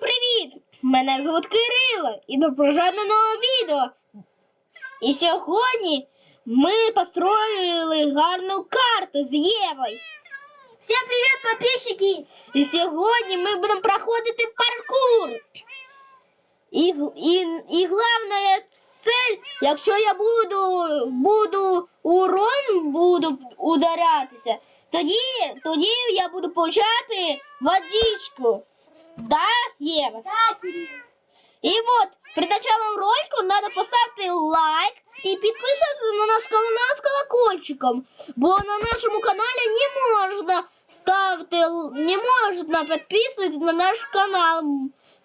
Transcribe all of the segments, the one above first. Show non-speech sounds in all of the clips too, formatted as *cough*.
Привіт! Мене звуть Кирило і доброжать на нове відео. І сьогодні ми построїли гарну карту з Євою. Всім привіт, підписчики! І сьогодні ми будемо проходити паркур. І, і, і головна цель, якщо я буду, буду урон буду ударятися, тоді, тоді я буду получати водичку. Да, Ева? Да, Кирилл. И вот, перед началом ролика надо поставить лайк и подписаться на наш канал с колокольчиком. Бо на нашому каналі не можна ставити, л- не можна підписуватися на наш канал.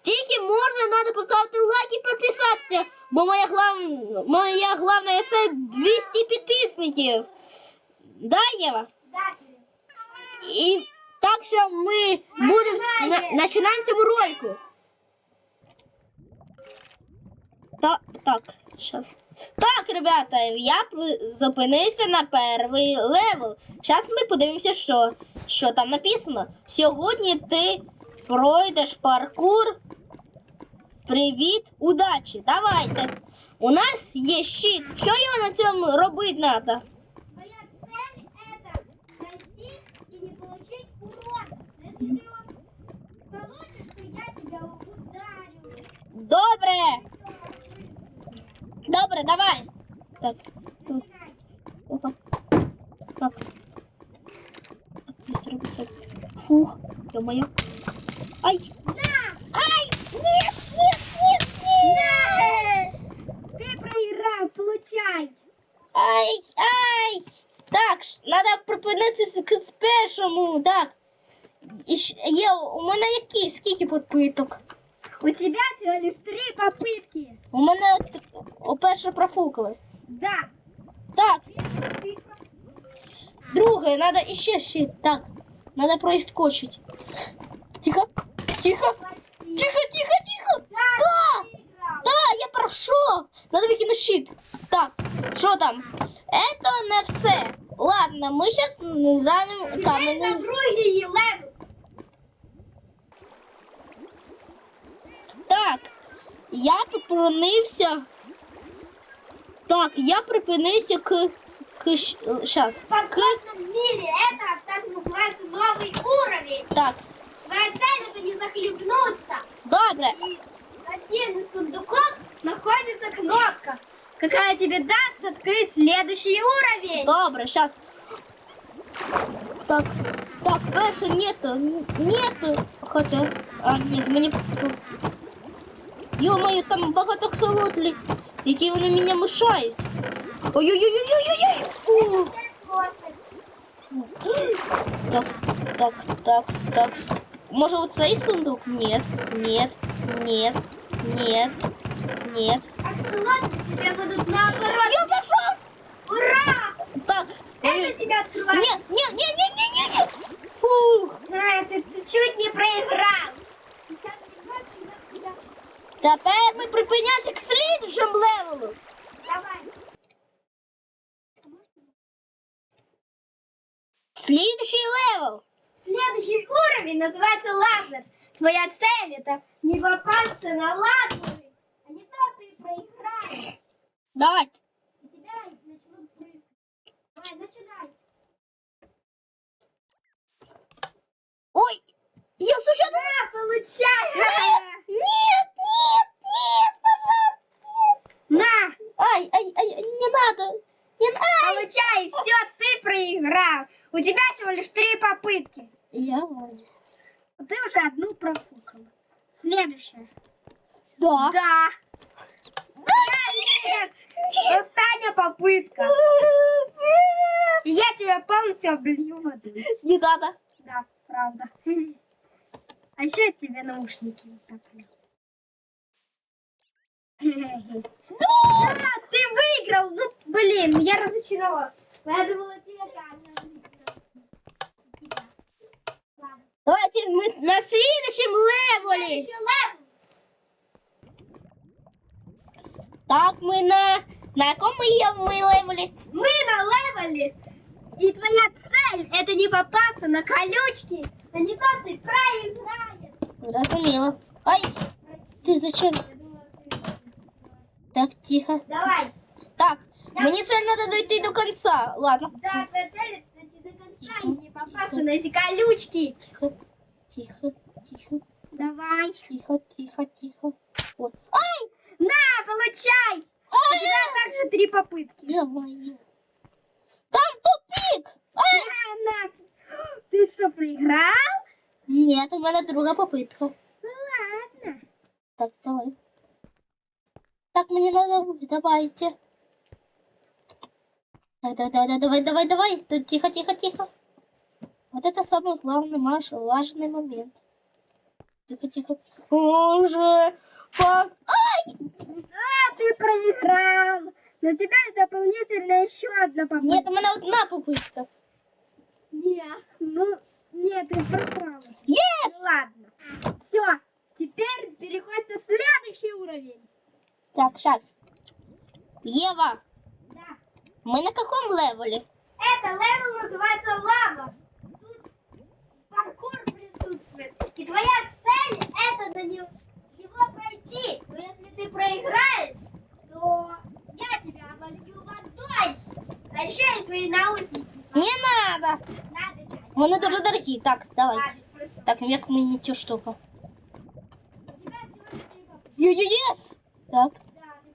Тільки можна, надо поставити лайк і підписатися. Бо моя глав... моя главна це 200 підписників. Да, Єва? Да, Кирилл. І так що ми будемо на, починаємо цьому ролику. Так, так, щас. Так, ребята, я зупинився на перший левел. Зараз ми подивимося, що, що там написано. Сьогодні ти пройдеш паркур. Привіт, удачі! Давайте. У нас є щит. Що його на цьому робити треба? Твоя цель это пройти и не получить урон. Но Если ты его получишь, то я тебя ударю. Добре! Всё, Добре, давай. Так, тут, начинай. опа. Так. Так, быстро, быстро. Фух, ё-моё. Ай! Ай! Нет, нет, нет, нет! Ты проиграл, получай. Ай, ай! Так, ш- надо припинитися к першому, так. І щ- є, у мене які, скільки підпиток? У тебя всего лишь три попытки. У мене т- о, перше профукали. Да. Так, Ты Друге, надо еще щит. Так, надо проискочить. Тихо, тихо, почти. тихо, тихо, тихо. Да, проиграл. да, я прошел. Надо выкинуть щит. Так, что там? Это не все. Ладно, мы сейчас займем Теперь на другий левел. Так, я припинився. Так, я припинився к... к... Сейчас. В подводном мире это так называется новый уровень. Так, Твоя цель это не захлебнуться. добре. И из сундуков находится кнопка, какая тебе даст открыть следующий уровень. Добре, сейчас. Так, так, перше нету, нету. Хотя, а, нет, мені... Ё-моё, там багато аксолотлів, які вони мене мешають. Ой-ой-ой-ой-ой-ой! Фу. Так, так, так, так. Може оцей сундук? Нет, нет, нет, нет, нет. Акселот тебе будут наоборот. Я зашел! Ура! Так, Это тебя открывает. Нет, нет, нет, нет, нет, нет, нет. Фух. А, ты, ты чуть не проиграл. Сейчас тебя. Тепер ми припиняємося к слідчому левелу. Давай. Слідчий левел. Следующий уровень называется лазер. Твоя цель это не попасться на лазеры, а не то ты проиграешь. Давайте. И тебя начнут прыскать. Давай, начинай. Ой, я случайно... Да, получай. *laughs* Нет, нет, нет, ты проиграл. У тебя всего лишь три попытки. Я... Ты уже одну профукал. Следующая. Да. Да. Да, нет. Остання попытка. И я тебя полностью облью водой. Не надо. Да, правда. А еще я тебе наушники утоплю. Да, ты выиграл! Ну, блин, я разочарован. Я думала, ты реально выиграл. Ладно Давайте мы на следующем левеле. Следующий левел. Так, мы на... На якому є ми левелі? Мы на левеле. И твоя цель это не попасться на колючки, а не то ты проиграешь. Зрозуміло. Ай, ты зачем? Я думала, ты... Так, тихо. Давай. Так, мені це треба дойти до кінця. Ладно. Да, твоя цель это дойти до конца и не попасться на эти колючки. Тихо, тихо, тихо, Давай. тихо, тихо, тихо. Ой, На, получай. У тебя также три попытки. давай. Там тупик. Ай! На, на. Ты что, проиграл? Ні, у мене друга попитка. Ну ладно. Так, давай. Так, мне надо... Давайте. Так, да, да, да, давай, давай, давай. Тихо, тихо, тихо. Вот это самый главный, Маш, важный момент. Тихо, тихо. Уже... По... А, ты проиграл. Но тебя дополнительно еще одна попытка. Нет, у меня одна попытка. Нет, ну, нет, ты пропал. Yes! Ну ладно. Все, теперь переходит на следующий уровень. Так, сейчас. Ева, Да. мы на каком левеле? Это левел называется лава Тут паркур присутствует. И твоя цель это на него, его пройти. Но если ты проиграешь, то я тебя оболью водой. А еще и твои наушники. Не надо. Надо взять. Вони дуже дорогі. Так, давай. Ладно, хорошо. Так, як мені цю штуку? У тебя всего лишь три попытки. Ю-ю-єс! Так. Да, ты-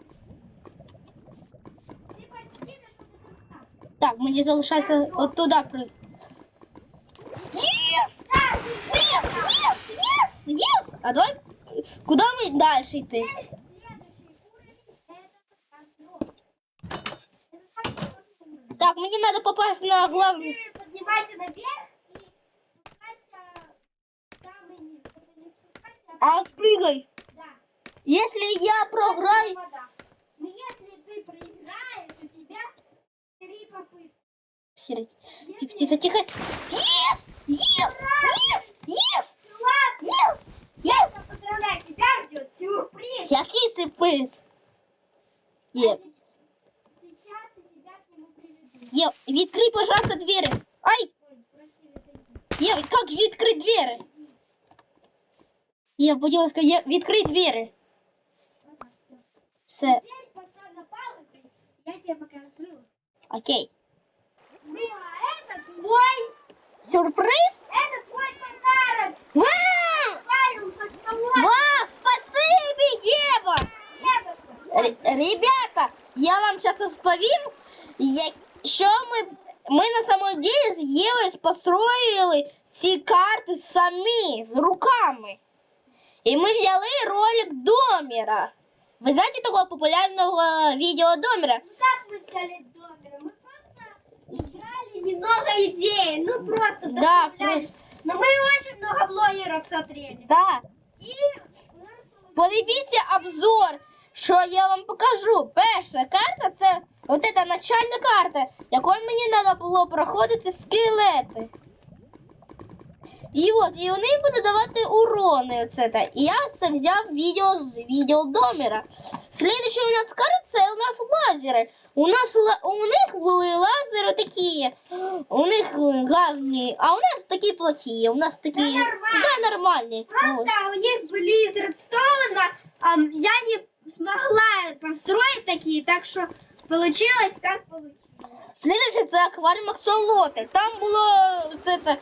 ты почти дошел до конца. Так, мені залишається от туди при. попасти на главний. Ты поднимайся наверх и спускайся там и низ. Это не спускайся, а А спригай. да. Якщо я програю. Вода. Но если ты проиграешь, у тебя три попытки. Сірить. Если Тихо, тихо, тихо. Єс! Єс! Єс! Єс! Ладно, Єс! Єс! я поздравляю, тебя ждет сюрприз. Який це приз? Є. Сейчас я тебя к нему приведу. Є. Відкрий, пожалуйста, двері. Ай! Ой, просили зайти. Є, як відкрити двері? Є, будь ласка, є, відкрий двері. Вот так, всё. Все, Теперь поставь на паузу, я тебе покажу. окей. Ну, а это твой, Сюрприз? это твой подарок. Вау! Файл с аксолотом. Вау, спасибо, Ева! Дедушка. Р- Ребята, я вам зараз розповім, як, що ми, ми на самом деле з Євою построїли ці карти самі, з руками. І ми взяли ролик Домера. Ви знаєте такого популярного відео Домера? Ну как мы взяли домера? Мы просто взяли немного идей. Ну просто Да, добавляли. просто. Но мы очень много блогеров смотрели. Да. И. Подивіться обзор, що я вам покажу. Перша карта це от ця начальна карта, якою мені треба було проходити скелети. І от, і вони будуть давати урони. Оце та. І я це взяв відео з відео Домера. Слідуючий у нас карта це у нас лазери. У нас ла- у них були лазери такі, у них е, гарні, а у нас такі плохі, у нас такі Да нормально. да, нормальні. От. Просто у них были из редстоуна, а я не смогла построить такие, так что получилось как получилось. Слідуюче це акваріум аксолоти. Там було це, це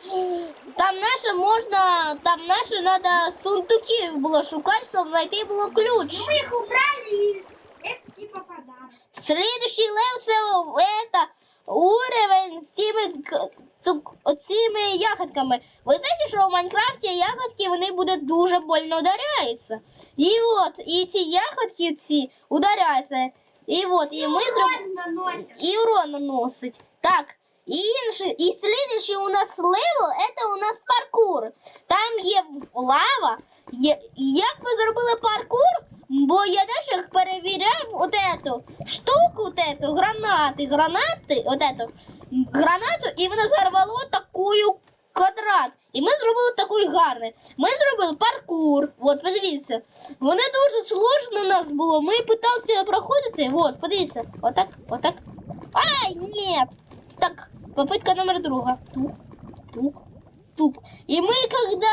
там наше можна, там наше треба сундуків було шукати, щоб знайти було ключ. Мы их убрали, и это типа Слідуючий лев це это, уровень з цими ягодками. Ви знаєте, що в Майнкрафті ягодки вони будуть дуже больно ударяються. І от, і ці ягодки ці ударяються. І от, і ми зробимо. І урон наносить. Так, і інший, і слідуючий у нас левел, це у нас паркур. Там є лава. Є, як ми зробили паркур? Бо я дещо перевіряв от эту штуку, от эту, гранати, гранати, от эту, гранату, і вона зарвало такою квадрат. І ми зробили такий гарний. Ми зробили паркур. От, подивіться. Вони дуже сложно у нас було. Ми питалися проходити. От, подивіться. Отак, отак. Ай, нет. Так, попытка номер друга. Тук, тук, тук. И мы когда